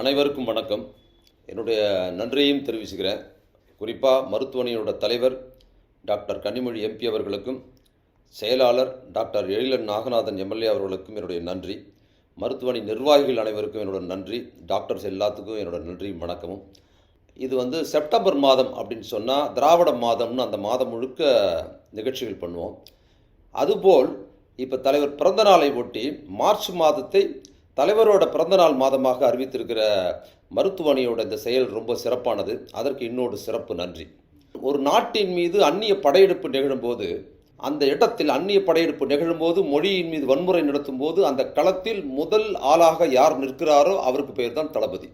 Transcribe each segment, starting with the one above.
அனைவருக்கும் வணக்கம். என்னுடைய நன்றியையும் தெரிவிச்சுக்கிறேன். குறிப்பாக மருத்துவமனையோட தலைவர் டாக்டர் கனிமொழி எம்பி அவர்களுக்கும் செயலாளர் டாக்டர் எழிலன் நாகநாதன் எம்எல்ஏ அவர்களுக்கும் என்னுடைய நன்றி. மருத்துவமனை நிர்வாகிகள் அனைவருக்கும் என்னோட நன்றி. டாக்டர்ஸ் எல்லாத்துக்கும் என்னோட நன்றியும் வணக்கமும். இது வந்து செப்டம்பர் மாதம் அப்படின்னு சொன்னால் திராவிட மாதம்னு அந்த மாதம் முழுக்க நிகழ்ச்சிகள் பண்ணுவோம். அதுபோல் இப்போ தலைவர் பிறந்த நாளை ஒட்டி மார்ச் மாதத்தை தலைவரோட பிறந்தநாள் மாதமாக அறிவித்திருக்கிற மருத்துவமனையோட இந்த செயல் ரொம்ப சிறப்பானது. அதற்கு இன்னொரு சிறப்பு நன்றி. ஒரு நாட்டின் மீது அந்நிய படையெடுப்பு நிகழும்போது அந்த இடத்தில் அந்நிய படையெடுப்பு நிகழும்போது மொழியின் மீது வன்முறை நடத்தும் போது அந்த களத்தில் முதல் ஆளாக யார் நிற்கிறாரோ அவருக்கு பெயர் தான் தளபதி.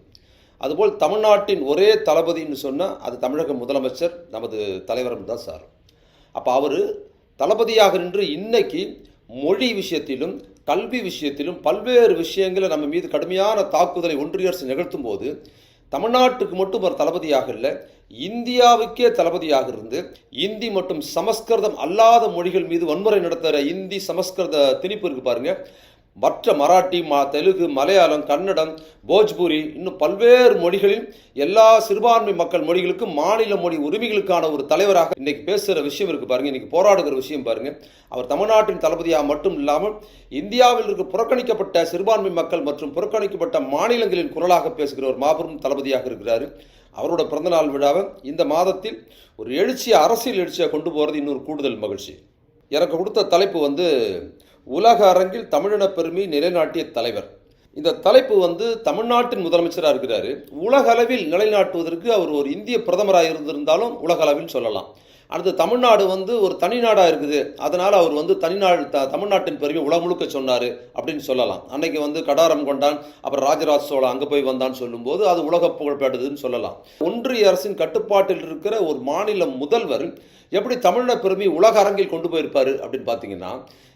அதுபோல் தமிழ்நாட்டின் ஒரே தளபதின்னு சொன்னால் அது தமிழக முதலமைச்சர் நமது தலைவரும் தான் சார். அப்போ அவர் தளபதியாக நின்று இன்னைக்கு மொழி விஷயத்திலும் கல்வி விஷயத்திலும் பல்வேறு விஷயங்களை நம்ம மீது கடுமையான தாக்குதலை ஒன்றிய அரசு நிகழ்த்தும் போது தமிழ்நாட்டுக்கு மட்டும் ஒரு தளபதியாக இல்லை இந்தியாவுக்கே தளபதியாக இருந்து இந்தி மற்றும் சமஸ்கிருதம் அல்லாத மொழிகள் மீது வன்முறை நடத்துகிற இந்தி சமஸ்கிருத திணிப்பு இருக்கு பாருங்க. மற்ற மராட்டி மா தெலுங்கு மலையாளம் கன்னடம் போஜ்பூரி இன்னும் பல்வேறு மொழிகளில் எல்லா சிறுபான்மை மக்கள் மொழிகளுக்கும் மாநில மொழி உரிமைகளுக்கான ஒரு தலைவராக இன்னைக்கு பேசுகிற விஷயம் இருக்குது பாருங்க. இன்னைக்கு போராடுகிற விஷயம் பாருங்க. அவர் தமிழ்நாட்டின் தளபதியாக மட்டும் இல்லாமல் இந்தியாவில் இருக்க புறக்கணிக்கப்பட்ட சிறுபான்மை மக்கள் மற்றும் புறக்கணிக்கப்பட்ட மாநிலங்களின் குரலாக பேசுகிற ஒரு மாபெரும் தளபதியாக இருக்கிறார். அவரோட பிறந்தநாள் விழாவை இந்த மாதத்தில் ஒரு எழுச்சியை அரசியல் எழுச்சியாக கொண்டு போகிறது இன்னொரு கூடுதல் மகிழ்ச்சி. எனக்கு கொடுத்த தலைப்பு வந்து உலக அரங்கில் தமிழின பெருமை நிலைநாட்டிய தலைவர். இந்த தலைப்பு வந்து தமிழ்நாட்டின் முதலமைச்சராக இருக்கிறாரு. உலக அளவில் நிலைநாட்டுவதற்கு அவர் ஒரு இந்திய பிரதமராக இருந்திருந்தாலும் உலக அளவில் சொல்லலாம். அடுத்து தமிழ்நாடு வந்து ஒரு தனி நாடாக இருக்குது. அதனால் அவர் வந்து தனிநாடு த தமிழ்நாட்டின் பெருமை உலகம் முழுக்க சொன்னார் அப்படின்னு சொல்லலாம். அன்னைக்கு வந்து கடாரம் கொண்டான் அப்புறம் ராஜராஜ சோழன் அங்கே போய் வந்தான்னு சொல்லும்போது அது உலக புகழ்பெற்றதுன்னு சொல்லலாம். ஒன்றிய அரசின் கட்டுப்பாட்டில் இருக்கிற ஒரு மாநில முதல்வர் எப்படி தமிழின பெருமை உலக அரங்கில் கொண்டு போயிருப்பாரு அப்படின்னு பார்த்தீங்கன்னா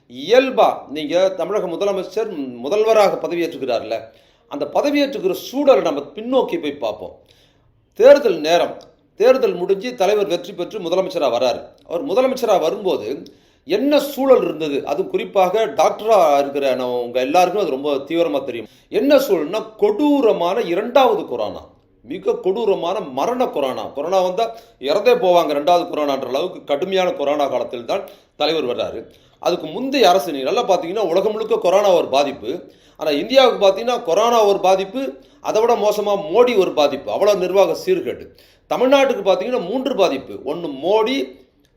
இயல்பாக நீங்கள் தமிழக முதலமைச்சர் முதல்வராக பதவியேற்றுக்கிறார்ல அந்த பதவியேற்றுக்கிற சூழலை நம்ம பின்னோக்கி போய் பார்ப்போம். தேர்தல் நேரம் தேர்தல் முடிஞ்சு தலைவர் வெற்றி பெற்று முதலமைச்சராக வரார். அவர் முதலமைச்சராக வரும்போது என்ன சூழல் இருந்தது? அதுவும் குறிப்பாக டாக்டராக இருக்கிற நம்ம எல்லாருக்கும் அது ரொம்ப தீவிரமாக தெரியும். என்ன சூழல்னா கொடூரமான இரண்டாவது கொரோனா. மிக கொடூரமான மரண கொரோனா. கொரோனா வந்தால் இறந்தே போவாங்க ரெண்டாவது கொரோனான்ற அளவுக்கு கடுமையான கொரோனா காலத்தில் தான் தலைவர் வர்றாரு. அதுக்கு முந்தைய அரசு நீங்கள் நல்லா பார்த்தீங்கன்னா உலகம் முழுக்க கொரோனா ஒரு பாதிப்பு. ஆனால் இந்தியாவுக்கு பார்த்தீங்கன்னா கொரோனா ஒரு பாதிப்பு அதை விட மோசமாக மோடி ஒரு பாதிப்பு. அவ்வளோ நிர்வாக சீர்கேடு. தமிழ்நாட்டுக்கு பார்த்தீங்கன்னா மூன்று பாதிப்பு. ஒன்று மோடி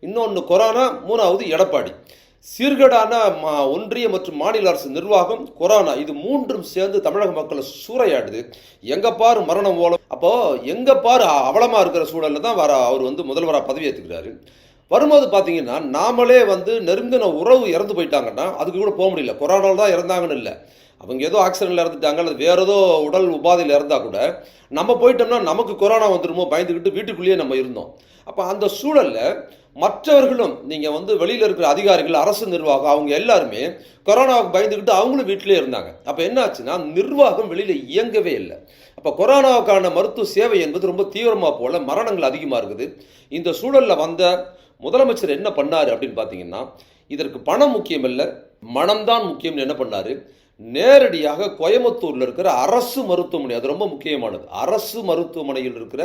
இன்னொன்று கொரோனா மூணாவது எடப்பாடி. சீர்கேடான மா ஒன்றிய மற்றும் மாநில அரசு நிர்வாகம் கொரோனா இது மூன்றும் சேர்ந்து தமிழக மக்களை சூறையாடுது. எங்க பாரு மரணம் ஓலம். அப்போ எங்க பாரு அவலமா இருக்கிற சூழல்ல தான் வர அவர் வந்து முதல்வராக பதவி ஏற்றுக்கிறாரு வரும்போது பார்த்தீங்கன்னா நாமளே வந்து நெருங்கின உறவு இறந்து போயிட்டாங்கன்னா அதுக்கு கூட போக முடியல. கொரோனாவில் தான் இறந்தாங்கன்னு இல்லை. அவங்க ஏதோ ஆக்சிடென்ட்ல இறந்துட்டாங்க அல்லது வேற ஏதோ உடல் உபாதையில் இறந்தா கூட நம்ம போயிட்டோம்னா நமக்கு கொரோனா வந்துருமோ பயந்துக்கிட்டு வீட்டுக்குள்ளேயே நம்ம இருந்தோம். அப்போ அந்த சூழலில் மற்றவர்களும் நீங்கள் வந்து வெளியில் இருக்கிற அதிகாரிகள் அரசு நிர்வாகம் அவங்க எல்லாருமே கொரோனாவுக்கு பயந்துக்கிட்டு அவங்களும் வீட்டிலே இருந்தாங்க. அப்போ என்ன ஆச்சுன்னா நிர்வாகம் வெளியில் இயங்கவே இல்லை. அப்போ கொரோனாவுக்கான மருத்துவ சேவை என்பது ரொம்ப தீவிரமாக போல மரணங்கள் அதிகமாக இருக்குது. இந்த சூழலில் வந்த முதலமைச்சர் என்ன பண்ணார் அப்படின்னு பார்த்தீங்கன்னா இதற்கு பணம் முக்கியம் இல்லை மனம்தான் முக்கியம்னு என்ன பண்ணார்? நேரடியாக கோயம்புத்தூரில் இருக்கிற அரசு மருத்துவமனை அது ரொம்ப முக்கியமானது. அரசு மருத்துவமனையில் இருக்கிற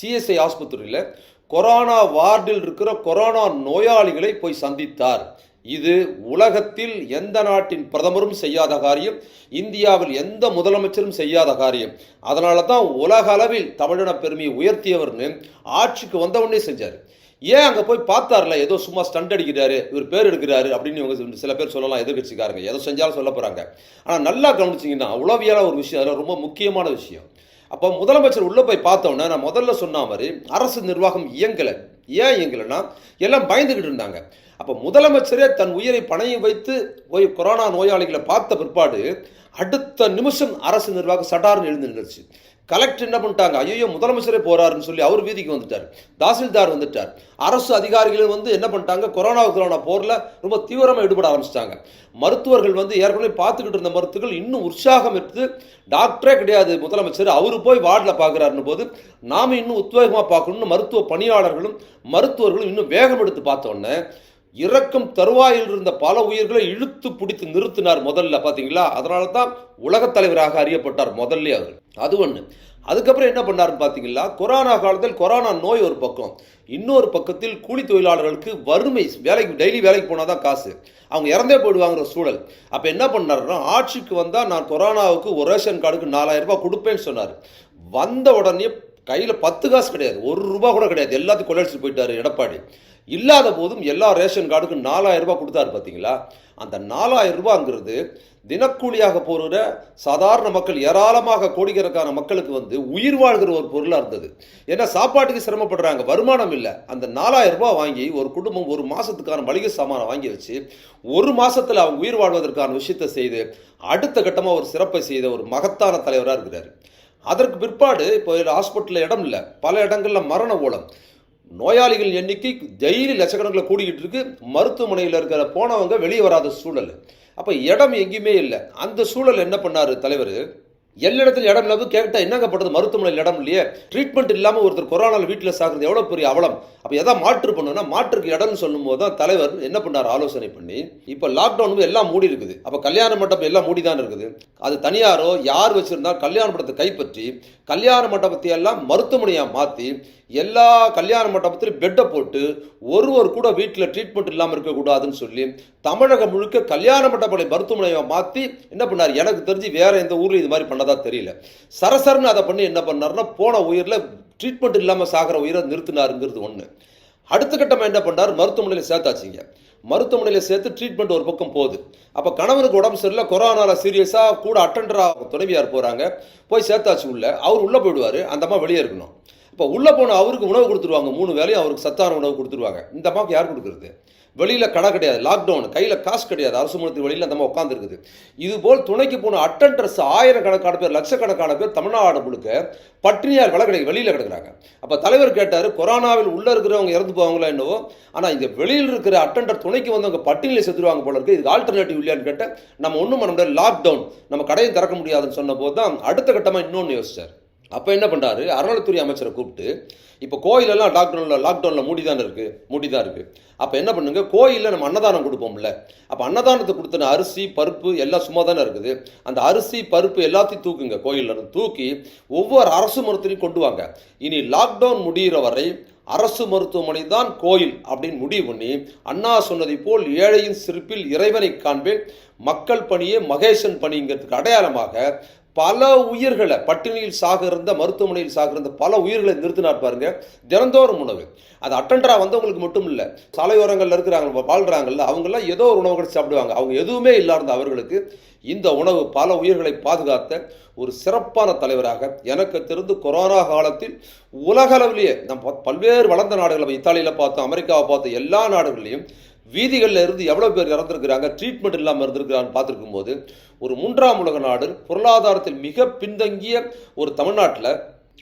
சிஎஸ்ஐ ஆஸ்பத்திரியில் கொரோனா வார்டில் இருக்கிற கொரோனா நோயாளிகளை போய் சந்தித்தார். இது உலகத்தில் எந்த நாட்டின் பிரதமரும் செய்யாத காரியம் இந்தியாவில் எந்த முதலமைச்சரும் செய்யாத காரியம். அதனால தான் உலக அளவில் தமிழின பெருமையை உயர்த்தியவர்னு ஆட்சிக்கு வந்தவொடனே செஞ்சார். ஏன் அங்கே போய் பார்த்தார்ல? ஏதோ சும்மா ஸ்டண்ட் அடிக்கிறாரு இவர் பேர் எடுக்கிறாரு அப்படின்னு இவங்க சில பேர் சொல்லலாம் எதிர்கட்சிக்காரங்க எதோ செஞ்சாலும் சொல்ல போகிறாங்க ஆனால் நல்லா கவனிச்சிங்கன்னா உளவியலாக ஒரு விஷயம் அதில் ரொம்ப முக்கியமான விஷயம். அப்போ முதலமைச்சர் உள்ளே போய் பார்த்தோன்னே நான் முதல்ல சொன்ன மாதிரி அரசு நிர்வாகம் இயங்கலை. ஏன் இயங்கலைன்னா எல்லாம் பயந்துக்கிட்டு இருந்தாங்க. அப்போ முதலமைச்சரே தன் உயிரை பணையம் வைத்து போய் கொரோனா நோயாளிகளை பார்த்த பிற்பாடு அடுத்த நிமிஷம் அரசு நிர்வாகம் சட்டார்னு எழுந்து நின்றுச்சு. கலெக்டர் என்ன பண்ணிட்டாங்க? ஐயோ முதலமைச்சரே போறாருன்னு சொல்லி அவர் வீதிக்கு வந்துட்டார். தாசில்தார் வந்துட்டார். அரசு அதிகாரிகள் வந்து என்ன பண்ணிட்டாங்க? கொரோனா போரில் ரொம்ப தீவிரமாக ஈடுபட ஆரம்பிச்சிட்டாங்க. மருத்துவர்கள் வந்து ஏற்கனவே பார்த்துக்கிட்டு இருந்த மருத்துவர்கள் இன்னும் உற்சாகம் எடுத்து டாக்டரே கிடையாது முதலமைச்சர் அவர் போய் வார்டில் பார்க்குறாருன்னு போது நாம் இன்னும் உத்வேகமாக பார்க்கணும்னு மருத்துவ பணியாளர்களும் மருத்துவர்களும் இன்னும் வேகம் எடுத்து பார்த்தோன்னே இறக்கும் தருவாயில் இருந்த பல உயிர்களை இழுத்து பிடித்து நிறுத்தினார் முதல்ல பார்த்தீங்களா? அதனால தான் உலகத் தலைவராக அறியப்பட்டார் முதல்ல அவர். அது ஒன்று அதுக்கப்புறம் என்ன பண்ணாருன்னு பார்த்தீங்களா? கொரோனா காலத்தில் கொரோனா நோய் ஒரு பக்கம். இன்னொரு பக்கத்தில் கூலி தொழிலாளர்களுக்கு வறுமை வேலைக்கு டெய்லி வேலைக்கு போனால் தான் காசு. அவங்க இறந்தே போயிடுவாங்கிற சூழல். அப்போ என்ன பண்ணாருன்னா ஆட்சிக்கு வந்தால் நான் கொரோனாவுக்கு ஒரு ரேஷன் கார்டுக்கு நாலாயிரம் ரூபாய் கொடுப்பேன்னு சொன்னார். வந்த உடனே கையில் பத்து காசு கிடையாது. ஒரு ரூபா கூட கிடையாது. எல்லாத்தையும் கொள்ளடிச்சு போயிட்டார் எடப்பாடி. இல்லாத போதும் எல்லா ரேஷன் கார்டுக்கும் நாலாயிரம் ரூபாய் கொடுத்தாரு பார்த்தீங்களா அந்த நாலாயிரம் ரூபாங்கிறது தினக்கூலியாக போகிற சாதாரண மக்கள் ஏராளமாக கோடிக்கணக்கான மக்களுக்கு வந்து உயிர் வாழ்கிற ஒரு பொருளாக இருந்தது. ஏன்னா சாப்பாட்டுக்கு சிரமப்படுறாங்க வருமானம் இல்லை. அந்த நாலாயிரம் ரூபாய் வாங்கி ஒரு குடும்பம் ஒரு மாதத்துக்கான மளிகை சாமானை வாங்கி வச்சு ஒரு மாதத்தில் அவங்க உயிர் வாழ்வதற்கான விஷயத்தை செய்து அடுத்த கட்டமாக ஒரு சிறப்பை செய்த ஒரு மகத்தான தலைவராக இருக்கிறார். அதற்கு பிற்பாடு இப்போ ஹாஸ்பிட்டலில் இடம் இல்லை. பல இடங்களில் மரண ஓலம். நோயாளிகள் எண்ணிக்கை டெய்லி லட்சக்கணக்கில் கூடிக்கிட்டு இருக்கு. மருத்துவமனையில் இருக்கிற போனவங்க வெளியே வராத சூழல். அப்போ இடம் எங்கேயுமே இல்லை. அந்த சூழல் என்ன பண்ணார் தலைவர்? எல்லா இடத்துல இடம் இல்லாமல் கேட்டால் என்னங்க பண்ணுறது மருத்துவமனையில் இடம் இல்லையே. ட்ரீட்மெண்ட் இல்லாமல் ஒருத்தர் கொரோனாவில் வீட்டில் சாகிறது எவ்வளோ பெரிய அவலம்? அப்போ எதாவது மாற்று பண்ணணும்னா மாற்றுக்கு இடம்னு சொல்லும் போது தான் தலைவர் என்ன பண்ணார்? ஆலோசனை பண்ணி இப்போ லாக்டவுன் எல்லாம் மூடி இருக்குது. அப்போ கல்யாண மண்டபம் எல்லாம் மூடி தான் இருக்குது. அது தனியாரோ யார் வச்சுருந்தா கல்யாண மண்டபத்தை கைப்பற்றி கல்யாண மண்டபத்தை எல்லாம் மருத்துவமனையாக மாற்றி எல்லா கல்யாண மண்டபத்திலும் பெட்டை போட்டு ஒருவர் கூட வீட்டில் ட்ரீட்மெண்ட் இல்லாமல் இருக்கக்கூடாதுன்னு சொல்லி தமிழகம் முழுக்க கல்யாண மண்டபங்களை மருத்துவமனையாக மாற்றி என்ன பண்ணார்? எனக்கு தெரிஞ்சு வேறு எந்த ஊரில் இது மாதிரி பண்ணதா தெரியல. சரசரன்னு அதை பண்ணி என்ன பண்ணாருன்னா போன உயிரில் ட்ரீட்மெண்ட் இல்லாமல் சாகிற உயிரை நிறுத்தினாருங்கிறது ஒன்று அடுத்த கட்டமாக என்ன பண்ணார் மருத்துவமனையில் சேர்த்தாச்சுங்க. மருத்துவமனையில் சேர்த்து ட்ரீட்மெண்ட் ஒரு பக்கம் போகுது. அப்போ கணவனுக்கு உடம்பு சரியில்லை கொரோனாவில் சீரியஸாக கூட அட்டண்டராக துணைவியார் போகிறாங்க போய் சேர்த்தாச்சு உள்ள. அவர் உள்ளே போயிடுவார். அந்த அம்மா வெளியே இருக்கணும். இப்போ உள்ளே போன அவருக்கு உணவு கொடுத்துருவாங்க. மூணு வேலையும் அவருக்கு சத்தான உணவு கொடுத்துருவாங்க. இந்த அம்மாவுக்கு யார் கொடுக்குறது? வெளியில் கடை கிடையாது லாக்டவுன் கையில் காசு கிடையாது அரசு மருத்துவ வெளியில் நம்ம உட்காந்துருக்குது இதுபோல் துணைக்கு போன அட்டண்டர்ஸ் ஆயிரக்கணக்கான பேர் லட்சக்கணக்கான பேர் தமிழ்நாடு முழுக்க பட்டினியார் விலை கிடையாது வெளியில் கிடக்குறாங்க. அப்போ தலைவர் கேட்டார் கொரோனாவில் உள்ளே இருக்கிறவங்க இறந்து போவாங்களா என்னவோ? ஆனால் இந்த வெளியில் இருக்கிற அட்டண்டர் துணைக்கு வந்தவங்க பட்டியலில் செத்துருவாங்க போல இருக்குது இதுக்கு ஆல்டர்னேட்டிவ் இல்லையான்னு கேட்டால் நம்ம ஒன்றும் பண்ண முடியாது. லாக்டவுன் நம்ம கடையும் திறக்க முடியாதுன்னு சொன்ன போது தான் அடுத்த கட்டமாக இன்னொன்று யோசிச்சார். அப்போ என்ன பண்ணுறாரு அறநிலைத்துறை அமைச்சரை கூப்பிட்டு இப்போ கோயிலெல்லாம் லாக்டவுனில் லாக்டவுனில் மூடி தான் இருக்குது மூடி தான் இருக்குது அப்போ என்ன பண்ணுங்க? கோயிலில் நம்ம அன்னதானம் கொடுப்போம்ல. அப்போ அன்னதானத்தை கொடுத்தன அரிசி பருப்பு எல்லாம் சும்மா தானே இருக்குது. அந்த அரிசி பருப்பு எல்லாத்தையும் தூக்குங்க கோயிலில். தூக்கி ஒவ்வொரு அரசு மருத்துவரையும் கொண்டு வாங்க. இனி லாக்டவுன் முடிகிற வரை அரசு மருத்துவமனை தான் கோயில் அப்படின்னு முடிவு பண்ணி அண்ணா சொன்னதை போல் ஏழையின் சிரிப்பில் இறைவனை காண்பேன். மக்கள் பணியே மகேசன் பணிங்கிறதுக்கு அடையாளமாக பல உயிர்களை பட்டினியில் சாக இருந்த மருத்துவமனையில் சாக இருந்த பல உயிர்களை நிறுத்தினார் பாருங்க. தினந்தோறும் உணவு. அது அட்டண்டரா வந்தவங்களுக்கு மட்டும் இல்லை சாலையோரங்களில் இருக்கிறாங்க வாழ்கிறாங்கல்ல அவங்கெல்லாம் ஏதோ ஒரு உணவு கிடைச்சி சாப்பிடுவாங்க. அவங்க எதுவுமே இல்லாத அவர்களுக்கு இந்த உணவு பல உயிர்களை பாதுகாத்த ஒரு சிறப்பான தலைவராக எனக்கு தெரிந்து கொரோனா காலத்தில் உலகளவிலேயே நம்ம பல்வேறு வளர்ந்த நாடுகளை இத்தாலியில் பார்த்தோம் அமெரிக்காவை பார்த்தோம் எல்லா நாடுகள்லையும் வீதிகளில் இருந்து எவ்வளோ பேர் இறந்துருக்கிறாங்க? ட்ரீட்மெண்ட் இல்லாமல் இருந்திருக்கிறான்னு பார்த்துருக்கும் போது ஒரு மூன்றாம் உலக நாடு பொருளாதாரத்தில் மிக பின்தங்கிய ஒரு தமிழ்நாட்டில்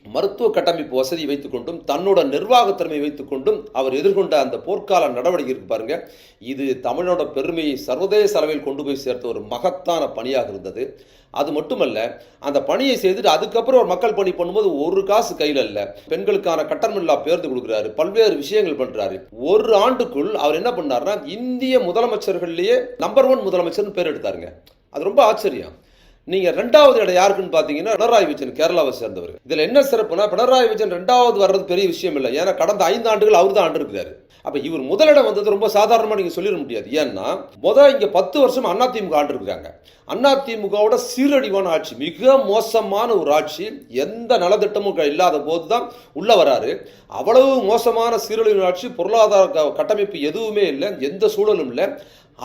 மருத்துவ கட்டமைப்பு வசதி வைத்துக்கொண்டும் தன்னோட நிர்வாகத் திறமை வைத்துக்கொண்டும் அவர் எதிர்கொண்ட அந்த போர்க்கால நடவடிக்கை இருக்கு பாருங்க. இது தமிழோட பெருமையை சர்வதேச அளவில் கொண்டு போய் சேர்த்த ஒரு மகத்தான பணியாக இருந்தது. அது மட்டுமல்ல அந்த பணியை செய்துட்டு அதுக்கப்புறம் ஒரு மக்கள் பணி பண்ணும்போது ஒரு காசு கையில் இல்லை. பெண்களுக்கான கட்டணமில்லா பேர்ந்து கொடுக்குறாரு பல்வேறு விஷயங்கள் பண்ணுறாரு ஒரு ஆண்டுக்குள் அவர் என்ன பண்ணாருன்னா இந்திய முதலமைச்சர்கள்லேயே நம்பர் ஒன் முதலமைச்சர்னு பேர் எடுத்தாருங்க. அது ரொம்ப ஆச்சரியம். நீங்க ரெண்டாவது இடம் யாருக்குன்னு பாத்தீங்கன்னா பினராயி விஜயன் கேரளாவை சேர்ந்தவர். இதுல என்ன சிறப்புனா பினராயி விஜயன் ரெண்டாவது வர்றது பெரிய விஷயம் இல்லை. ஏன்னா கடந்த ஐந்து ஆண்டுகள் அவர் தான் ஆண்டு இருக்கிறாரு. அப்ப இவர் முதலிடம் வந்தது ரொம்ப சாதாரணமா நீங்க சொல்லிட முடியாது. ஏன்னா முத இங்க பத்து வருஷம் அதிமுக ஆண்டு இருக்கிறாங்க. அதிமுகவோட சீரடிவான ஆட்சி மிக மோசமான ஒரு ஆட்சி. எந்த நலத்திட்டமும் இல்லாத போது தான் உள்ள வராரு. அவ்வளவு மோசமான சீரழிவு ஆட்சி பொருளாதார கட்டமைப்பு எதுவுமே இல்லை. எந்த சூழலும் இல்லை.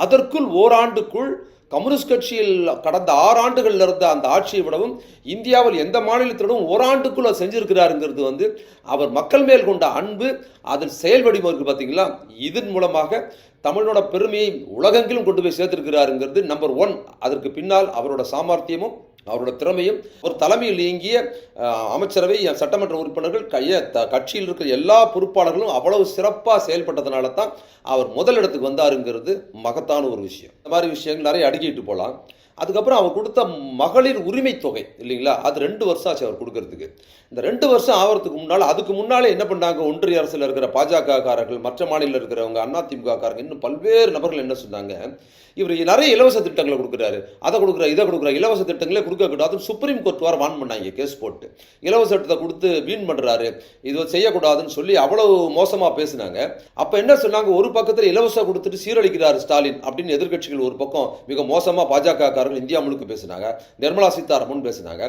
அதற்குள் ஓராண்டுக்குள் கம்யூனிஸ்ட் கட்சியில் கடந்த ஆறு ஆண்டுகளில் இருந்த அந்த ஆட்சியை விடவும் இந்தியாவில் எந்த மாநிலத்திலும் ஓராண்டுக்குள்ளே செஞ்சிருக்கிறாருங்கிறது வந்து அவர் மக்கள் மேல் கொண்ட அன்பு அதன் செயல் வடிவம் இருக்குது பார்த்தீங்களா இதன் மூலமாக தமிழோட பெருமையை உலகெங்கிலும் கொண்டு போய் சேர்த்திருக்கிறாருங்கிறது நம்பர் ஒன் அதற்கு பின்னால் அவரோட சாமர்த்தியமும் அவரோட திறமையும் ஒரு தலைமையில் இயங்கிய அமைச்சரவை சட்டமன்ற உறுப்பினர்கள் கைய த- கட்சியில் இருக்கிற எல்லா பொறுப்பாளர்களும் அவ்வளவு சிறப்பாக செயல்பட்டதுனால தான் அவர் முதலிடத்துக்கு வந்தாருங்கிறது மகத்தான ஒரு விஷயம். இந்த மாதிரி விஷயங்கள் நிறைய அடுக்கிட்டு போகலாம் அதுக்கப்புறம் அவர் கொடுத்த மகளிர் உரிமை தொகை இல்லைங்களா? அது ரெண்டு வருஷம் ஆச்சு அவர் கொடுக்கறதுக்கு. இந்த ரெண்டு வருஷம் ஆகிறதுக்கு முன்னால் அதுக்கு முன்னாலே என்ன பண்ணாங்க? ஒன்றிய அரசில் இருக்கிற பாஜக காரர்கள் மற்ற மாநிலம் இருக்கிறவங்க அதிமுக காரங்க இன்னும் பல்வேறு நபர்கள் என்ன சொன்னாங்க? இவர் நிறைய இலவச திட்டங்களை கொடுக்குறாரு. அதை கொடுக்குற இதை கொடுக்குற இலவச திட்டங்களே கொடுக்கக்கூடாது சுப்ரீம் கோர்ட் வர வான் பண்ணாங்க கேஸ் போட்டு. இலவச திட்டத்தை கொடுத்து வீண் பண்ணுறாரு இது செய்யக்கூடாதுன்னு சொல்லி அவ்வளவு மோசமாக பேசினாங்க. அப்போ என்ன சொன்னாங்க? ஒரு பக்கத்தில் இலவசம் கொடுத்துட்டு சீரழிக்கிறார் ஸ்டாலின் அப்படின்னு எதிர்கட்சிகள் ஒரு பக்கம் மிக மோசமாக பாஜக காரர்கள் இந்தியா முழுக்க பேசினாங்க. நிர்மலா சீதாராமன் பேசினாங்க.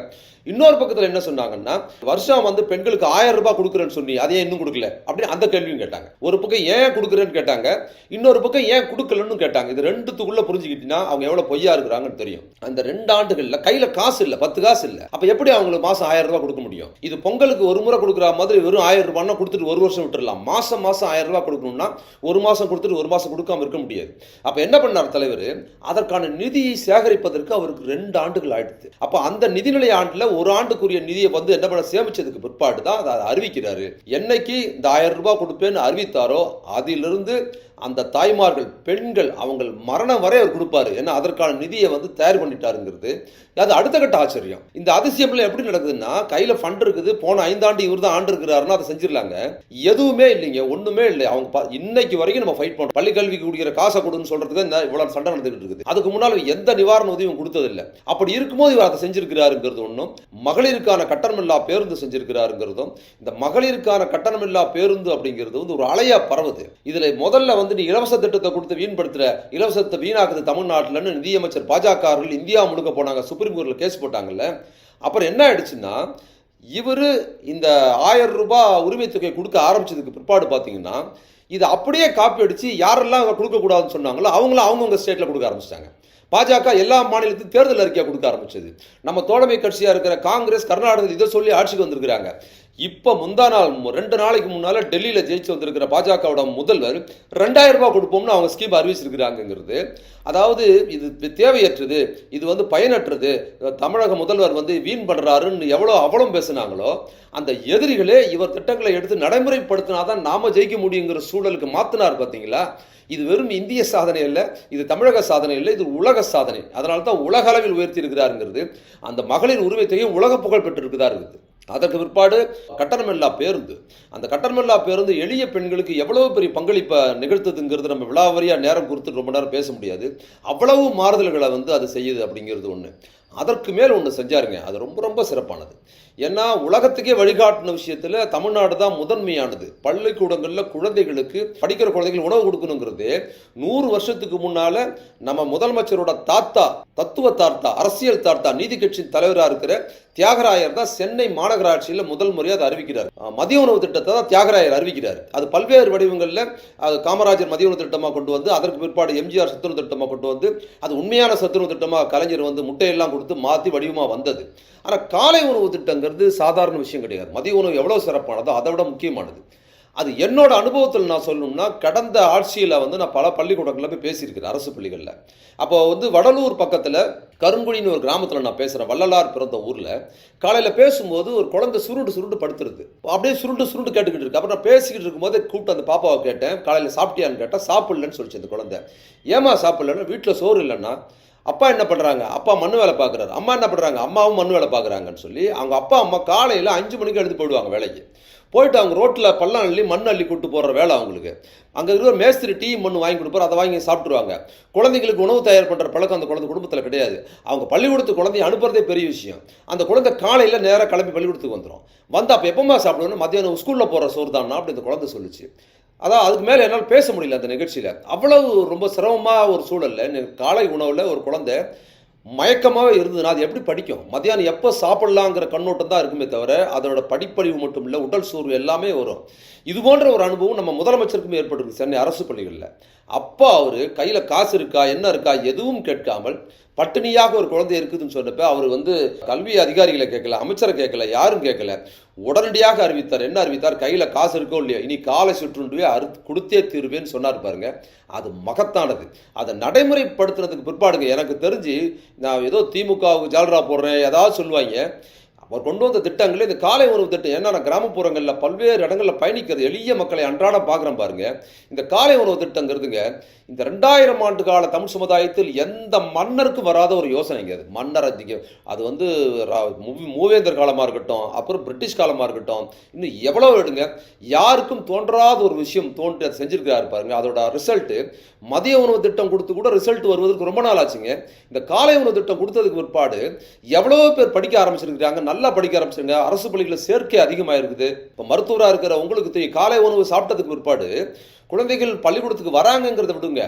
இன்னொரு பக்கத்தில் என்ன சொன்னாங்கன்னா வருஷம் வந்து பெண்களுக்கு ஆயிரம் ரூபாய் கொடுக்குறேன்னு சொல்லி அதையே இன்னும் கொடுக்கல? அப்படின்னு அந்த கேள்வியும் கேட்டாங்க. ஒரு பக்கம் ஏன் கொடுக்குறேன்னு கேட்டாங்க. இன்னொரு பக்கம் ஏன் கொடுக்கலன்னு கேட்டாங்க. இது ரெண்டுத்துக்குள்ள புரிஞ்சுக்கிட்டீங்கன்னா அவங்க எவ்வளவு பொய்யா இருக்கிறாங்கன்னு தெரியும். அந்த ரெண்டு ஆண்டுகள்ல கையில காசு இல்ல பத்து காசு இல்ல. அப்ப எப்படி அவங்களுக்கு மாசம் ஆயிரம் ரூபாய் கொடுக்க முடியும்? இது பொங்கலுக்கு ஒரு முறை கொடுக்குற மாதிரி வெறும் ஆயிரம் ரூபாய்னா கொடுத்துட்டு ஒரு வருஷம் விட்டுரலாம் மாசம் மாசம் ஆயிரம் ரூபாய் கொடுக்கணும்னா ஒரு மாசம் கொடுத்துட்டு ஒரு மாசம் கொடுக்காம இருக்க முடியாது. அப்ப என்ன பண்ணார் தலைவர்? அதற்கான நிதியை சேகரிப்பதற்கு அவருக்கு ரெண்டு ஆண்டுகள் ஆயிடுது. அப்ப அந்த நிதிநிலை ஆண்டுல ஒரு ஆண்டுக்குரிய நிதியை வந்து என்ன பண்ண சேமிச்சதுக்கு பிற்பாடு தான் அதை அறிவிக்கிறாரு. என்னைக்கு இந்த ஆயிரம் ரூபாய் கொடுப்பேன்னு அறிவித்தாரோ அதிலிருந்து அந்த தாய்மார்கள் பெண்கள் அவங்க மரணம் வரை அவர் கொடுப்பாரு. ஏன்னா அதற்கான நிதியை வந்து தயார் பண்ணிட்டாருங்கிறது. அது அடுத்த கட்ட ஆச்சரியம். இந்த அதிசயம்ல எப்படி நடக்குதுன்னா கையில ஃபண்ட் இருக்குது போன ஐந்தாண்டு இவர் தான் ஆண்டு இருக்கிறாருன்னா அதை செஞ்சிடலாங்க. எதுவுமே இல்லைங்க ஒண்ணுமே இல்லை. அவங்க ப- இன்னைக்கு வரைக்கும் நம்ம ஃபைட் பண்றோம். பள்ளி கல்விக்கு கொடுக்கிற காசை கொடுன்னு சொல்றதுக்கு இந்த இவ்வளவு சண்டை நடந்துகிட்டு இருக்குது. அதுக்கு முன்னால் எந்த நிவாரண உதவியும் கொடுத்ததில்லை. அப்படி இருக்கும்போது இவர் அதை செஞ்சிருக்கிறாருங்கிறது ஒன்றும் மகளிருக்கான கட்டணமில்லா பேருந்து செஞ்சிருக்கிறாருங்கிறதும் இந்த மகளிருக்கான கட்டணமில்லா பேருந்து அப்படிங்கிறது வந்து ஒரு அலையா பரவுது. இதுல முதல்ல வந்து நீ இலவச திட்டத்தை கொடுத்து வீண்படுத்துற இலவசத்தை வீணாக்குது தமிழ்நாட்டில்னு நிதியமைச்சர் பாஜக அவர்கள் இந்தியா முழுக்க போனாங்க சுப்ரீம் கோர்ட்டில் கேஸ் போட்டாங்கல்ல. அப்புறம் என்ன ஆயிடுச்சுன்னா இவர் இந்த ஆயிரம் ரூபாய் உரிமை தொகை கொடுக்க ஆரம்பிச்சதுக்கு பிற்பாடு பார்த்தீங்கன்னா இது அப்படியே காப்பி அடித்து யாரெல்லாம் கொடுக்கக்கூடாதுன்னு சொன்னாங்களோ அவங்களும் அவங்கவுங்க ஸ்டேட்டில் கொடுக்க ஆரம்பிச்சிட்டாங்க. பாஜக எல்லா மாநிலத்தையும் தேர்தல் அறிக்கையாக கொடுக்க ஆரம்பிச்சது. நம்ம தோழமை கட்சியாக இருக்கிற காங்கிரஸ் கர்நாடகத்தில் இதை சொல்லி ஆட்சிக்கு வந்திருக்கிறாங்க. இப்போ முந்தா நாள் மு- ரெண்டு நாளைக்கு முன்னால் டெல்லியில் ஜெயிச்சு வந்திருக்கிற பாஜகவோட முதல்வர் ரெண்டாயிரம் ரூபாய் கொடுப்போம்னு அவங்க ஸ்கீம் அறிவிச்சிருக்கிறாங்கங்கிறது. அதாவது இது தேவையற்றது இது வந்து பயனற்றது தமிழக முதல்வர் வந்து வீண் பண்ணுறாருன்னு எவ்வளோ அவலம் பேசுனாங்களோ அந்த எதிரிகளே இவர் திட்டங்களை எடுத்து நடைமுறைப்படுத்தினாதான் நாம ஜெயிக்க முடியுங்கிற சூழலுக்கு மாற்றினார் பார்த்தீங்களா இது வெறும் இந்திய சாதனை இல்லை இது தமிழக சாதனை இல்லை இது உலக சாதனை. அதனால தான் உலக அளவில் உயர்த்தி இருக்கிறாருங்கிறது அந்த மகளிர் உரிமைத்தையும் உலக புகழ் பெற்றிருக்கிறதா இருக்குது அதற்கு பிற்பாடு கட்டணமில்லா பேருந்து. அந்த கட்டணமில்லா பேருந்து எளிய பெண்களுக்கு எவ்வளவு பெரிய பங்களிப்பை நிகழ்த்துதுங்கிறது நம்ம விழாவரியாக நேரம் கொடுத்து ரொம்ப நேரம் பேச முடியாது. அவ்வளவு மாறுதல்களை வந்து அது செய்யுது அப்படிங்கிறது ஒன்று அதற்கு மேல் ஒன்று செஞ்சாருங்க. அது ரொம்ப ரொம்ப சிறப்பானது. ஏன்னா உலகத்துக்கே வழிகாட்டின விஷயத்தில் தமிழ்நாடு தான் முதன்மையானது. பள்ளிக்கூடங்களில் குழந்தைகளுக்கு படிக்கிற குழந்தைகள் உணவு கொடுக்கணுங்கிறது நூறு வருஷத்துக்கு முன்னால் நம்ம முதலமைச்சரோட தாத்தா தத்துவ தாத்தா அரசியல் தாத்தா நீதி கட்சியின் தலைவராக இருக்கிற தியாகராயர் தான் சென்னை மாநகராட்சியில் முதல் முறையாக அதை அறிவிக்கிறார். மதிய உணவு திட்டத்தை தான் தியாகராயர் அறிவிக்கிறார். அது பல்வேறு வடிவங்களில் அது காமராஜர் மதிய உணவு திட்டமாக கொண்டு வந்து அதற்கு பிற்பாடு எம்ஜிஆர் சத்துணவு திட்டமாக கொண்டு வந்து அது உண்மையான சத்துணவு திட்டமாக கலைஞர் வந்து முட்டையெல்லாம் கொடுத்து மாற்றி வடிவமாக வந்தது. ஆனால் காலை உணவு திட்டங்கிறது சாதாரண விஷயம் கிடையாது. மதிய உணவு எவ்வளோ சிறப்பானதோ அதை விட முக்கியமானது. அது என்னோட அனுபவத்தில் நான் சொல்லணும்னா கடந்த ஆட்சியில் வந்து நான் பல பள்ளிக்கூடங்களில் போய் பேசியிருக்கிறேன் அரசு பள்ளிகளில். அப்போ வந்து வடலூர் பக்கத்தில் கருங்குழின்னு ஒரு கிராமத்தில் நான் பேசுகிறேன் வள்ளலார் பிறந்த ஊரில். காலையில் பேசும்போது ஒரு குழந்தை சுருண்டு சுருண்டு படுத்துருது. அப்படியே சுருண்டு சுருண்டு கேட்டுக்கிட்டு இருக்கு. அப்புறம் நான் பேசிக்கிட்டு இருக்கும்போது கூப்பிட்டு அந்த பாப்பாவை கேட்டேன் காலையில் சாப்பிட்டியான்னு கேட்டால் சாப்பிட்லன்னு சொல்லிச்சு அந்த குழந்தை. ஏமா சாப்பிட்லன்னா? வீட்டில் சோறு இல்லைன்னா? அப்பா என்ன பண்ணுறாங்க அப்பா மண் வேலை பார்க்குறாரு அம்மா என்ன பண்ணுறாங்க அம்மாவும் மண் வேலை பார்க்குறாங்கன்னு சொல்லி அவங்க அப்பா அம்மா காலையில் அஞ்சு மணிக்கு எடுத்து போயிடுவாங்க வேலைக்கு. போயிட்டு அவங்க ரோட்டில் பள்ளம் அள்ளி மண் அள்ளி கூட்டு போடுற வேலை அவங்களுக்கு. அங்கே இருக்கிற மேஸ்திரி டீ மண் வாங்கி கொடுப்பாரு அதை வாங்கி சாப்பிட்ருவாங்க குழந்தைங்களுக்கு உணவு தயார் பண்ணுற பழக்கம் அந்த குழந்தை குடும்பத்தில் கிடையாது. அவங்க பள்ளிக்கூடத்துக்கு குழந்தைய அனுப்புறதே பெரிய விஷயம். அந்த குழந்தை காலையில் நேராக கிளம்பி பள்ளிக்கூடத்துக்கு வந்துடும் வந்து அப்போ எப்பமா சாப்பிடணும் மத்தியானம் ஸ்கூலில் போகிற சோறு தானா அப்படி இந்த குழந்தை சொல்லுச்சு. அதான் அதுக்கு மேலே என்னால் பேச முடியல அந்த நிகழ்ச்சியில். அவ்வளவு ரொம்ப சிரமமாக ஒரு சூழல்ல காலை உணவில் ஒரு குழந்தை மயக்கமாகவே இருந்ததுன்னா அது எப்படி படிக்கும்? மத்தியானம் எப்போ சாப்பிடலாங்கிற கண்ணோட்டம் தான் இருக்குமே தவிர அதோட படிப்பறிவு மட்டும் இல்லை உடல் சோர்வு எல்லாமே வரும். இது போன்ற ஒரு அனுபவம் நம்ம முதலமைச்சருக்கும் ஏற்பட்டிருக்கு சென்னை அரசு பள்ளிகளில். அப்பா அவர் கையில் காசு இருக்கா என்ன இருக்கா எதுவும் கேட்காமல் பட்டினியாக ஒரு குழந்தை இருக்குதுன்னு சொன்னப்ப அவர் வந்து கல்வி அதிகாரிகளை கேட்கல அமைச்சரை கேட்கல யாரும் கேட்கல. உடனடியாக அறிவித்தார். என்ன அறிவித்தார்? கையில் காசு இருக்கோ இல்லையோ இனி காலை சுற்றுண்டுவே அறு கொடுத்தே தீருவேன்னு சொன்னார் பாருங்க. அது மகத்தானது. அதை நடைமுறைப்படுத்துறதுக்கு பிற்பாடுங்க. எனக்கு தெரிஞ்சு நான் ஏதோ திமுகவுக்கு ஜால்ரா போடுறேன் ஏதாவது சொல்லுவாங்க. அவர் கொண்டு வந்த திட்டங்களே இந்த காலை உணவு திட்டம் ஏன்னா நான் கிராமப்புறங்களில் பல்வேறு இடங்களில் பயணிக்கிறது எளிய மக்களை அன்றாட பார்க்குறேன் பாருங்க. இந்த காலை உணவு திட்டங்கிறதுங்க இந்த ரெண்டாயிரம் ஆண்டு கால தமிழ் சமுதாயத்தில் எந்த மன்னருக்கும் வராத ஒரு யோசனைங்க அது. மன்னர் அதிக அது வந்து ரா- மூவேந்தர் காலமாக இருக்கட்டும் அப்புறம் பிரிட்டிஷ் காலமாக இருக்கட்டும் இன்னும் எவ்வளோ எடுங்க யாருக்கும் தோன்றாத ஒரு விஷயம் தோன்றி அதை செஞ்சுருக்கிறாரு பாருங்க. அதோட ரிசல்ட்டு மதிய உணவு திட்டம் கொடுத்து கூட ரிசல்ட் வருவதற்கு ரொம்ப நாள் ஆச்சுங்க. இந்த காலை உணவு திட்டம் கொடுத்ததுக்கு பிற்பாடு எவ்வளோ பேர் படிக்க ஆரம்பிச்சிருக்கிறாங்க நல்லா படிக்க ஆரம்பிச்சிருங்க அரசு பள்ளிகளில் சேர்க்கை அதிகமாக இருக்குது இப்போ மருத்துவராக இருக்கிற உங்களுக்கு தெரியும் காலை உணவு சாப்பிட்டதுக்கு பிற்பாடு குழந்தைகள் பள்ளிக்கூடத்துக்கு வராங்கங்கிறத விடுங்க.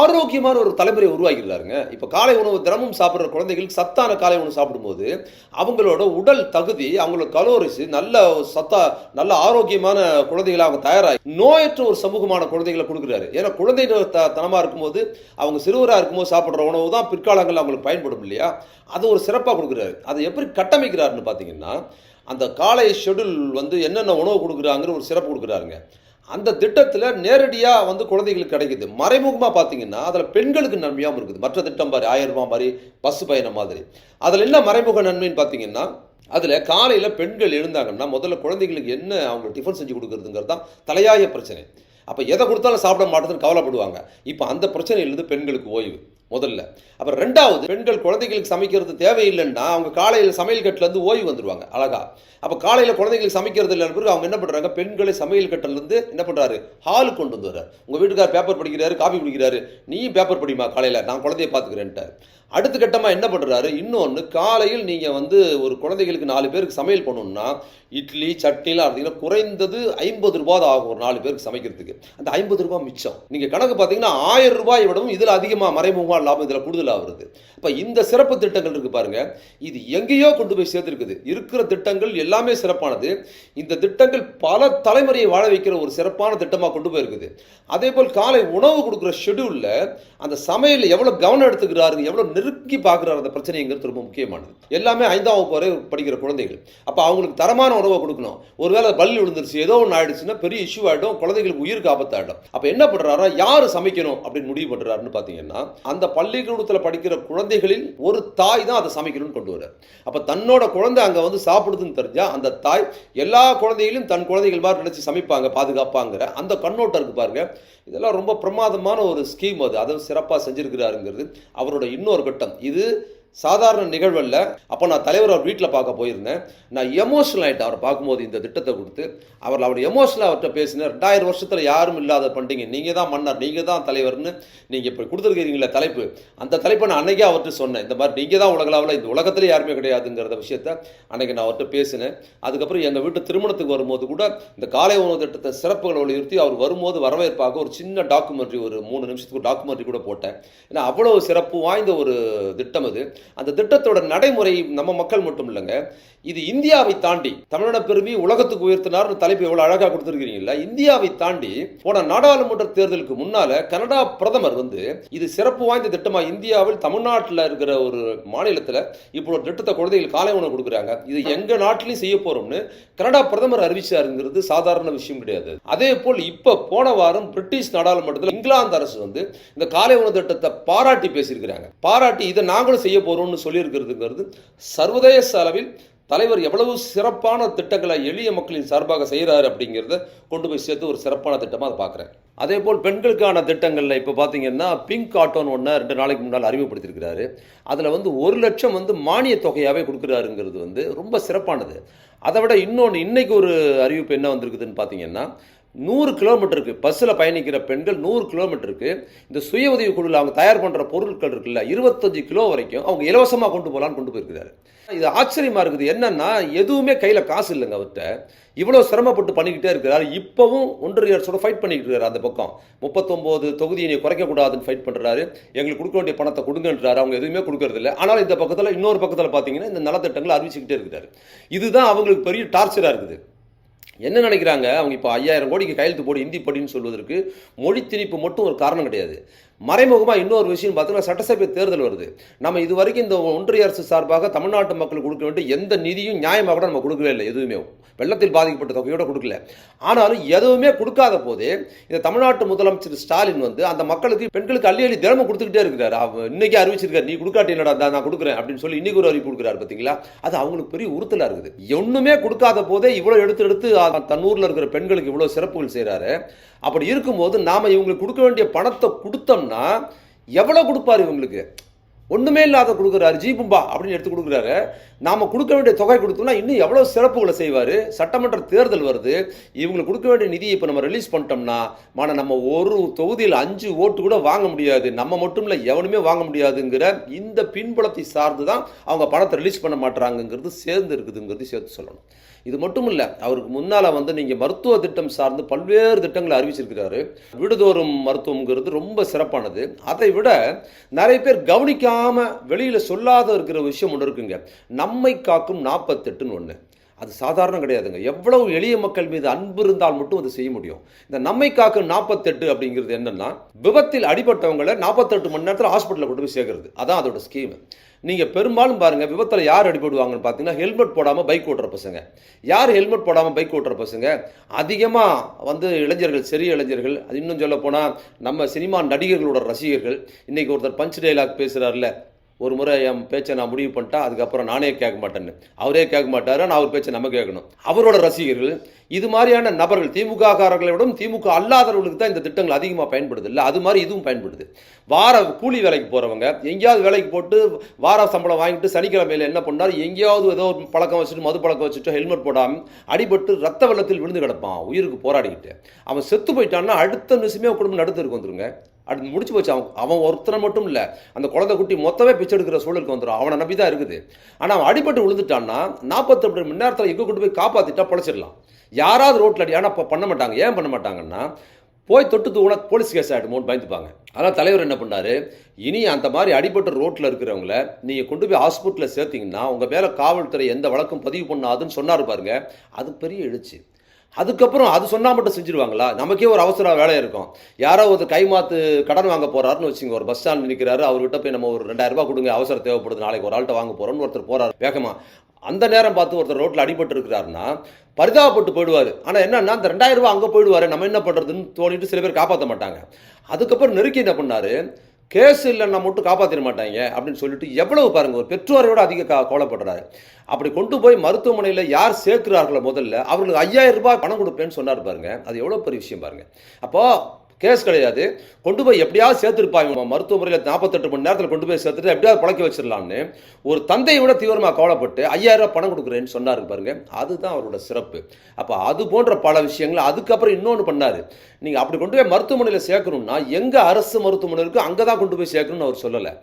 ஆரோக்கியமான ஒரு தலைமுறை உருவாக்கியிருக்காருங்க இப்போ காலை உணவு தினமும் சாப்பிட்ற குழந்தைகளுக்கு சத்தான காலை உணவு சாப்பிடும்போது அவங்களோட உடல் தகுதி அவங்களோட கலோரிஸ் நல்ல சத்தா நல்ல ஆரோக்கியமான குழந்தைகளை அவங்க தயாராகி நோயற்ற ஒரு சமூகமான குழந்தைகளை கொடுக்குறாரு. ஏன்னா குழந்தைகள் த தனமாக இருக்கும்போது அவங்க சிறுவராக இருக்கும்போது சாப்பிட்ற உணவு தான் பிற்காலங்களில் அவங்களுக்கு பயன்படும் இல்லையா? அது ஒரு சிறப்பாக கொடுக்குறாரு. அதை எப்படி கட்டமைக்கிறாருன்னு பார்த்தீங்கன்னா அந்த காலை ஷெட்யூல் வந்து என்னென்ன உணவு கொடுக்குறாங்கிற ஒரு சிறப்பு கொடுக்குறாருங்க. அந்த திட்டத்தில் நேரடியாக வந்து குழந்தைகளுக்கு கிடைக்குது. மறைமுகமாக பார்த்தீங்கன்னா அதில் பெண்களுக்கு நன்மையாகவும் இருக்குது. மற்ற திட்டம் மாதிரி ஆயிரம் ரூபாய் மாதிரி பஸ் பயணம் மாதிரி. அதில் என்ன மறைமுக நன்மைன்னு பார்த்தீங்கன்னா அதில் காலையில் பெண்கள் எழுந்தாங்கன்னா முதல்ல குழந்தைகளுக்கு என்ன அவங்க டிஃபன் செஞ்சு கொடுக்குறதுங்கிறது தான் தலையாய பிரச்சனை. அப்போ எதை கொடுத்தாலும் சாப்பிட மாட்டேதுன்னு கவலைப்படுவாங்க. இப்போ அந்த பிரச்சனையிலிருந்து பெண்களுக்கு ஓய்வு முதல்ல. அப்புறம் ரெண்டாவது பெண்கள் குழந்தைகளுக்கு சமைக்கிறது தேவையில்லைன்னா அவங்க காலையில் சமையல் கட்டிலேருந்து ஓய்வு வந்துடுவாங்க அழகா. அப்போ காலையில் குழந்தைகளுக்கு சமைக்கிறது இல்லைன்னு பிறகு அவங்க என்ன பண்ணுறாங்க பெண்களை சமையல் கட்டிலேருந்து என்ன பண்ணுறாரு ஹாலுக்கு கொண்டு வந்து உங்கள் வீட்டுக்கார் பேப்பர் படிக்கிறாரு காபி குடிக்கிறாரு. நீயும் பேப்பர் படிமா காலையில்? நான் குழந்தைய பார்த்துக்கிறேன்ட்டார். அடுத்த கட்டமாக என்ன பண்ணுறாரு இன்னொன்று காலையில் நீங்கள் வந்து ஒரு குழந்தைகளுக்கு நாலு பேருக்கு சமையல் பண்ணணும்னா இட்லி சட்னிலாம் இருந்தீங்கன்னா குறைந்தது ஐம்பது ரூபா தான் ஆகும் ஒரு நாலு பேருக்கு சமைக்கிறதுக்கு. அந்த ஐம்பது ரூபாய் மிச்சம். நீங்கள் கணக்கு பார்த்தீங்கன்னா ஆயிரம் ரூபாயை விடவும் இதில் அதிகமாக மறைமுகமாக லாபம் இதில் கூடுதலாக வருது. இப்போ இந்த சிறப்பு திட்டங்கள் இருக்குது பாருங்கள் இது எங்கேயோ கொண்டு போய் சேர்த்துருக்குது. இருக்கிற திட்டங்கள் எல்லாமே சிறப்பானது. இந்த திட்டங்கள் பல தலைமுறையை வாழ வைக்கிற ஒரு சிறப்பான திட்டமாக கொண்டு போயிருக்குது. அதே போல் காலை உணவு கொடுக்குற ஷெடியூலில் அந்த சமையல் எவ்வளோ கவனம் எடுத்துக்கிறாரு எவ்வளோ நெருக்கி பார்க்குறாரு அந்த பிரச்சனைங்கிறது ரொம்ப முக்கியமானது. எல்லாமே ஐந்தாம் வகுப்பு வரை படிக்கிற குழந்தைகள். அப்போ அவங்களுக்கு தரமான உணவை கொடுக்கணும். ஒருவேளை பள்ளி விழுந்துருச்சு ஏதோ ஒன்று ஆயிடுச்சுன்னா பெரிய இஷ்யூ ஆகிடும் குழந்தைகளுக்கு உயிருக்கு ஆபத்தாயிடும். அப்போ என்ன பண்ணுறாரா யார் சமைக்கணும் அப்படின்னு முடிவு பண்ணுறாருன்னு பார்த்தீங்கன்னா அந்த பள்ளிக்கூடத்தில் படிக்கிற குழந்தைகளில் ஒரு தாய் தான் அதை சமைக்கணும்னு கொண்டு வர்றார். அப்போ தன்னோட குழந்தை அங்கே வந்து சாப்பிடுதுன்னு தெரிஞ்சால் அந்த தாய் எல்லா குழந்தைகளையும் தன் குழந்தைகள் மாதிரி நினச்சி சமைப்பாங்க பாதுகாப்பாங்கிற அந்த கண்ணோட்டம் இருக்கு பாருங்க. இதெல்லாம் ரொம்ப பிரமாதமான ஒரு ஸ்கீம் அது. அதை சிறப்பாக செஞ்சுருக்கிறாருங்கிறது அவரோட இன்னொரு கட்டம். இது சாதாரண நிகழ்வல்ல. அப்போ நான் தலைவர் அவர் வீட்டில் பார்க்க போயிருந்தேன். நான் எமோஷனல் ஆகிட்டேன் அவரை பார்க்கும்போது இந்த திட்டத்தை கொடுத்து அவர் அவர் எமோஷனல் அவர்கிட்ட பேசினார். ரெண்டாயிரம் வருஷத்தில் யாரும் இல்லாத பண்ணிட்டீங்க நீங்கள் தான் மன்னர் நீங்கள் தான் தலைவர்னு நீங்கள் இப்போ கொடுத்துருக்கிறீங்களே தலைப்பு. அந்த தலைப்பை நான் அன்னைக்கே அவர்கிட்ட சொன்னேன். இந்த மாதிரி நீங்கள் தான் உலகளாவில் இந்த உலகத்தில் யாருமே கிடையாதுங்கிறத விஷயத்த அன்னைக்கு நான் அவர்கிட்ட பேசினேன். அதுக்கப்புறம் எங்கள் வீட்டு திருமணத்துக்கு வரும்போது கூட இந்த காலை உணவு திட்டத்தை சிறப்புகளை வலியுறுத்தி அவர் வரும்போது வரவேற்பாக ஒரு சின்ன டாக்குமெண்ட்ரி ஒரு மூணு நிமிஷத்துக்கு டாக்குமெண்ட்ரி கூட போட்டேன். ஏன்னா அவ்வளோ சிறப்பு வாய்ந்த ஒரு திட்டம் அது. அந்த திட்டத்தோட நடைமுறை நம்ம மக்கள் மட்டும் இல்லைங்க. இது இந்தியாவை தாண்டி தமிழன பெருமை உலகத்துக்கு உயர்த்தினார்னு தலைப்பு எவ்வளோ அழகாக கொடுத்துருக்கீங்களா இந்தியாவை தாண்டி போன நாடாளுமன்ற தேர்தலுக்கு முன்னால கனடா பிரதமர் வந்து இது சிறப்பு வாய்ந்த திட்டமா இந்தியாவில் தமிழ்நாட்டில் இருக்கிற ஒரு மாநிலத்தில் இப்போ ஒரு திட்டத்தை குழந்தைகள் காலை உணவு கொடுக்குறாங்க. இது எங்க நாட்டிலையும் செய்ய போறோம்னு கனடா பிரதமர் அறிவிச்சாருங்கிறது சாதாரண விஷயம் கிடையாது. அதே போல் இப்போ போன வாரம் பிரிட்டிஷ் நாடாளுமன்றத்தில் இங்கிலாந்து அரசு வந்து இந்த காலை உணவு திட்டத்தை பாராட்டி பேசியிருக்கிறாங்க. பாராட்டி இதை நாங்களும் செய்ய வரும்னு சொல்லியிருக்கிறதுங்கிறது சர்வதேச அளவில் தலைவர் எவ்வளவு சிறப்பான திட்டங்களை எளிய மக்களின் சார்பாக செய்கிறாரு அப்படிங்கிறத கொண்டு போய் சேர்த்து ஒரு சிறப்பான திட்டமாக அதை பார்க்குறேன். அதே போல் பெண்களுக்கான திட்டங்களில் இப்போ பார்த்தீங்கன்னா பிங்க் ஆட்டோன்னு ஒன்று ரெண்டு நாளைக்கு முன்னால் அறிமுகப்படுத்தியிருக்கிறாரு. அதில் வந்து ஒரு லட்சம் வந்து மானிய தொகையாகவே கொடுக்குறாருங்கிறது வந்து ரொம்ப சிறப்பானது. அதை விட இன்னொன்று இன்னைக்கு ஒரு அறிவிப்பு என்ன வந்திருக்குதுன்னு பார்த்தீங்கன்னா நூறு கிலோமீட்டருக்கு பஸ்ஸில் பயணிக்கிற பெண்கள் நூறு கிலோமீட்டருக்கு இந்த சுய உதவி குழுவில் அவங்க தயார் பண்ணுற பொருட்கள் இருக்குல்ல இருபத்தஞ்சு கிலோ வரைக்கும் அவங்க இலவசமாக கொண்டு போகலான்னு கொண்டு போயிருக்கிறாரு. இது ஆச்சரியமாக இருக்குது. என்னன்னா எதுவுமே கையில் காசு இல்லைங்க அவர்கிட்ட. இவ்வளோ சிரமப்பட்டு பண்ணிக்கிட்டே இருக்கிறாரு. இப்போவும் ஒன்றரை அரசோட ஃபைட் பண்ணிக்கிட்டு இருக்காரு அந்த பக்கம். முப்பத்தொம்போது தொகுதியை நீ குறைக்கக்கூடாதுன்னு ஃபைட் பண்ணுறாரு எங்களுக்கு கொடுக்க வேண்டிய பணத்தை கொடுங்கன்றாரு. அவங்க எதுவுமே கொடுக்கறதில்ல ஆனால் இந்த பக்கத்தில் இன்னொரு பக்கத்தில் பார்த்தீங்கன்னா இந்த நலத்திட்டங்களை அறிவிச்சுக்கிட்டே இருக்கிறாரு. இதுதான் அவங்களுக்கு பெரிய டார்ச்சராக இருக்குது. என்ன நினைக்கிறாங்க? அவங்க இப்போ ஐயாயிரம் கோடிக்கு கையெழுத்து போடு இந்தி படின்னு சொல்வதற்கு மொழி திணிப்பு மட்டும் ஒரு காரணம் கிடையாது. மறைமுகமாக இன்னொரு விஷயம் பார்த்தீங்கன்னா சட்டசபை தேர்தல் வருது. நம்ம இது வரைக்கும் இந்த ஒன்றிய அரசு சார்பாக தமிழ்நாட்டு மக்களுக்கு கொடுக்க வேண்டிய எந்த நிதியும் நியாயமாக கூட நம்ம கொடுக்கவே இல்லை எதுவுமே. வெள்ளத்தில் பாதிக்கப்பட்ட தொகையோட கொடுக்கல. ஆனாலும் எதுவுமே கொடுக்காத போதே இந்த தமிழ்நாட்டு முதலமைச்சர் ஸ்டாலின் வந்து அந்த மக்களுக்கு பெண்களுக்கு அள்ளி அள்ளி தினமும் கொடுத்துக்கிட்டே இருக்கிறார். அவ- இன்னைக்கு அறிவிச்சிருக்காரு நீ கொடுக்காட்டி என்னடா நான் கொடுக்குறேன் அப்படின்னு சொல்லி இன்னைக்கு ஒரு அறிவிப்பு கொடுக்குறாரு பார்த்தீங்களா? அது அவங்களுக்கு பெரிய உறுத்தலாக இருக்குது. ஒன்றுமே கொடுக்காத போதே இவ்வளோ எடுத்து எடுத்து தன்னூரில் இருக்கிற பெண்களுக்கு இவ்வளோ சிறப்புகள் செய்கிறாரு அப்படி இருக்கும்போது நாம் இவங்களுக்கு கொடுக்க வேண்டிய பணத்தை கொடுத்தோம்னா எவ்வளவு கொடுப்பாரு இவங்களுக்கு? ஒண்ணுமே இல்லாத கொடுக்குறாரு. ஜீபும்பா அப்படின்னு எடுத்து கொடுக்குறாரு. நாம கொடுக்க வேண்டிய தொகை கொடுத்தோம்னா இன்னும் எவ்வளவு சிறப்புகளை செய்வார்? சட்டமன்ற தேர்தல் வருது. இவங்களுக்கு கொடுக்க வேண்டிய நிதியை இப்போ நம்ம ரிலீஸ் பண்ணிட்டோம்னா மன நம்ம ஒரு தொகுதியில் அஞ்சு ஓட்டு கூட வாங்க முடியாது. நம்ம மட்டும் இல்லை எவனுமே வாங்க முடியாதுங்கிற இந்த பின்புலத்தை சார்ந்து தான் அவங்க பணத்தை ரிலீஸ் பண்ண மாட்டாங்கங்கிறது சேர்ந்து இருக்குதுங்கிறது சேர்த்து சொல்லணும். இது மட்டும் இல்லை அவருக்கு முன்னால் வந்து நீங்கள் மருத்துவ திட்டம் சார்ந்து பல்வேறு திட்டங்களை அறிவிச்சிருக்கிறாரு. வீடுதோறும் மருத்துவங்கிறது ரொம்ப சிறப்பானது. அதை விட நிறைய பேர் கவனிக்காமல் வெளியில் சொல்லாத இருக்கிற விஷயம் ஒன்று இருக்குங்க. நம்மை காக்கும் நாற்பத்தெட்டுன்னு ஒன்று அது சாதாரணம் கிடையாதுங்க. எவ்வளவு எளிய மக்கள் மீது அன்பு இருந்தால் மட்டும் அது செய்ய முடியும். இந்த நம்மை காக்கும் நாற்பத்தெட்டு அப்படிங்கிறது என்னன்னா விபத்தில் அடிபட்டவங்களை நாற்பத்தெட்டு மணி நேரத்தில் ஹாஸ்பிட்டலில் கொண்டு போய் சேர்க்கறது. அதான் அதோட ஸ்கீம் நீங்கள் பெரும்பாலும் பாருங்கள் விபத்தில் யார் அடிபடுவாங்கன்னு பார்த்தீங்கன்னா ஹெல்மெட் போடாமல் பைக் ஓட்டுற பசங்க. யார் ஹெல்மெட் போடாமல் பைக் ஓட்டுற பசங்க? அதிகமாக வந்து இளைஞர்கள் சிறிய இளைஞர்கள் அது இன்னும் சொல்ல போனால் நம்ம சினிமா நடிகர்களோட ரசிகர்கள். இன்றைக்கி ஒருத்தர் பஞ்ச் டைலாக் பேசுகிறார்ல ஒரு முறை என் பேச்சை நான் முடிவு பண்ணிட்டா அதுக்கப்புறம் நானே கேட்க மாட்டேன்னு. அவரே கேட்க மாட்டார் நான் அவர் பேச்சை நம்ம கேட்கணும். அவரோட ரசிகர்கள் இது மாதிரியான நபர்கள் திமுககாரர்களை விட திமுக அல்லாதவர்களுக்கு தான் இந்த திட்டங்கள் அதிகமாக பயன்படுது இல்லை? அது மாதிரி இதுவும் பயன்படுது. வார கூலி வேலைக்கு போகிறவங்க எங்கேயாவது வேலைக்கு போட்டு வார சம்பளம் வாங்கிட்டு சனிக்கிழமையில் என்ன பண்ணார்? எங்கேயாவது ஏதோ ஒரு பழக்கம் வச்சுட்டு மது பழக்கம் வச்சுட்டு ஹெல்மெட் போடாமல் அடிபட்டு ரத்த வெள்ளத்தில் விழுந்து கிடப்பான். உயிருக்கு போராடிக்கிட்டு. அவன் செத்து போயிட்டான்னா அடுத்த நிமிஷமே குடும்பம் நடுத்தருக்கு வந்துருங்க. அடுத்து முடிச்சு போச்சு. அவன் அவன் ஒருத்தனை மட்டும் இல்லை. அந்த குழந்தை குட்டி மொத்தமே பிச்சை எடுக்கிற சூழலுக்கு வந்துடும் அவனை நம்பி தான் இருக்குது. ஆனால் அவன் அடிபட்டு விழுந்துட்டான்னா நாற்பத்தெட்டு மணி நேரத்தில் எங்கே கொண்டு போய் காப்பாற்றிட்டா பொழைச்சிடலாம். யாராவது ரோட்டில் அடி ஆனால் பண்ண மாட்டாங்க. ஏன் பண்ண மாட்டாங்கன்னா போய் தொட்டு தூண போலீஸ் கேஸ் ஆகிடுமோன்னு பயந்துப்பாங்க. அதனால் தலைவர் என்ன பண்ணார்? இனி அந்த மாதிரி அடிபட்ட ரோட்டில் இருக்கிறவங்கள நீங்கள் கொண்டு போய் ஹாஸ்பிட்டலில் சேர்த்திங்கன்னா உங்கள் மேலே காவல்துறை எந்த வழக்கும் பதிவு பண்ணாதுன்னு சொன்னார் பாருங்க. அது பெரிய எழுச்சி. அதுக்கப்புறம் அது சொன்னால் மட்டும் செஞ்சுருவாங்களா? நமக்கே ஒரு அவசர வேலை இருக்கும். யாரோ ஒரு கைமாத்து கடன் வாங்க போறாருன்னு வச்சுங்க ஒரு பஸ் ஸ்டாண்ட் நிற்கிறாரு அவர்கிட்ட போய் நம்ம ஒரு ரெண்டாயிரம் ரூபாய் கொடுங்க. அவசர தேவைப்படுது. நாளைக்கு ஒரு ஆள்கிட்ட வாங்க போகிறோன்னு ஒருத்தர் போறாரு. வேகமாக அந்த நேரம் பார்த்து ஒருத்தர் ரோட்டில் அடிபட்டு இருக்கிறாருன்னா பரிதாபப்பட்டு போயிடுவார். ஆனால் என்னன்னா அந்த ரெண்டாயிரம் ரூபாய் அங்கே போயிடுவார். நம்ம என்ன பண்ணுறதுன்னு தோணிட்டு சில பேர் காப்பாற்ற மாட்டாங்க. அதுக்கப்புறம் நெருக்கி என்ன பண்ணாரு? கேஸ் இல்லைன்னா மட்டும் காப்பாற்றிட மாட்டாங்க அப்படின்னு சொல்லிட்டு எவ்வளவு பாருங்க ஒரு பெற்றோரோட அதிக கா கோலப்படுறாரு. அப்படி கொண்டு போய் மருத்துவமனையில் யார் சேர்க்கிறார்களோ முதல்ல அவர்களுக்கு ஐயாயிரம் ரூபாய் பணம் கொடுப்பேன்னு சொன்னார் பாருங்க. அது எவ்வளோ பெரிய விஷயம் பாருங்க. அப்போ கேஸ் கிடையாது. கொண்டு போய் எப்படியாவது சேர்த்துருப்பாங்க. மருத்துவமனையில் நாற்பத்தெட்டு மணி நேரத்தில் கொண்டு போய் சேர்த்துட்டு எப்படியாவது பழக்க வச்சிடலாம்னு ஒரு தந்தையை விட தீவிரமாக கவலைப்பட்டு ஐயாயிரம் ரூபாய் பணம் கொடுக்குறேன்னு சொன்னார் பாருங்க. அதுதான் அவரோட சிறப்பு. அப்போ அது போன்ற பல விஷயங்கள் அதுக்கப்புறம் இன்னொன்று பண்ணார். நீங்கள் அப்படி கொண்டு போய் மருத்துவமனையில் சேர்க்கணும்னா எங்கே அரசு மருத்துவமனை இருக்கோ அங்கே தான் கொண்டு போய் சேர்க்கணும்னு அவர் சொல்லலை.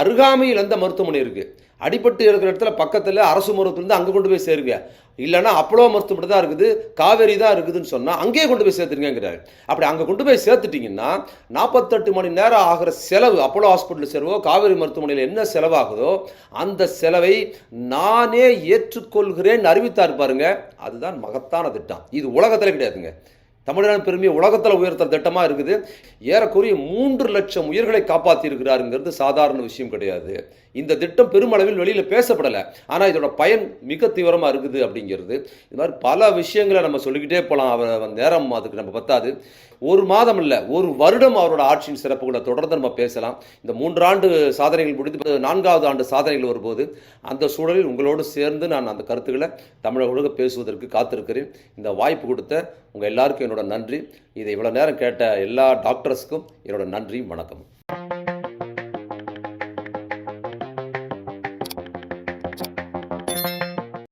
அருகாமையில் எந்த மருத்துவமனை இருக்குது அடிபட்டு இருக்கிற இடத்துல பக்கத்தில் அரசு மருத்துவத்துலேருந்து அங்கே கொண்டு போய் சேருங்க இல்லைன்னா அப்பளோ மருத்துவமனை தான் இருக்குது காவேரி தான் இருக்குதுன்னு சொன்னால் அங்கேயே கொண்டு போய் சேர்த்துருங்கிறாரு அப்படி அங்கே கொண்டு போய் சேர்த்துட்டிங்கன்னா நாற்பத்தெட்டு மணி நேரம் ஆகிற செலவு அப்போலோ ஹாஸ்பிட்டல் செலவோ காவேரி மருத்துவமனையில் என்ன செலவாகுதோ அந்த செலவை நானே ஏற்றுக்கொள்கிறேன்னு அறிவித்தார் பாருங்க. அதுதான் மகத்தான திட்டம். இது உலகத்தில் கிடையாதுங்க. தமிழ்நாடு பெருமையை உலகத்தில் உயர்த்துற திட்டமாக இருக்குது. ஏறக்குறைய மூன்று லட்சம் உயிர்களை காப்பாற்றி இருக்கிறாருங்கிறது சாதாரண விஷயம் கிடையாது. இந்த திட்டம் பெருமளவில் வெளியில் பேசப்படலை. ஆனால் இதோட பயன் மிக தீவிரமாக இருக்குது அப்படிங்கிறது. இது மாதிரி பல விஷயங்களை நம்ம சொல்லிக்கிட்டே போகலாம் அவர் நேரம் அதுக்கு நம்ம பத்தாது. ஒரு மாதம் இல்லை ஒரு வருடம் அவரோட ஆட்சியின் சிறப்புகளை தொடர்ந்து நம்ம பேசலாம். இந்த மூன்றாண்டு சாதனைகள் முடிந்து நான்காவது ஆண்டு சாதனைகள் வரும்போது அந்த சூழலில் உங்களோடு சேர்ந்து நான் அந்த கருத்துக்களை தமிழர்களோடு பேசுவதற்கு காத்திருக்கிறேன். இந்த வாய்ப்பு கொடுத்த உங்கள் எல்லாருக்கும் என்னோட நன்றி. இதை இவ்வளோ நேரம் கேட்ட எல்லா டாக்டர்ஸ்க்கும் என்னோட நன்றி வணக்கம்.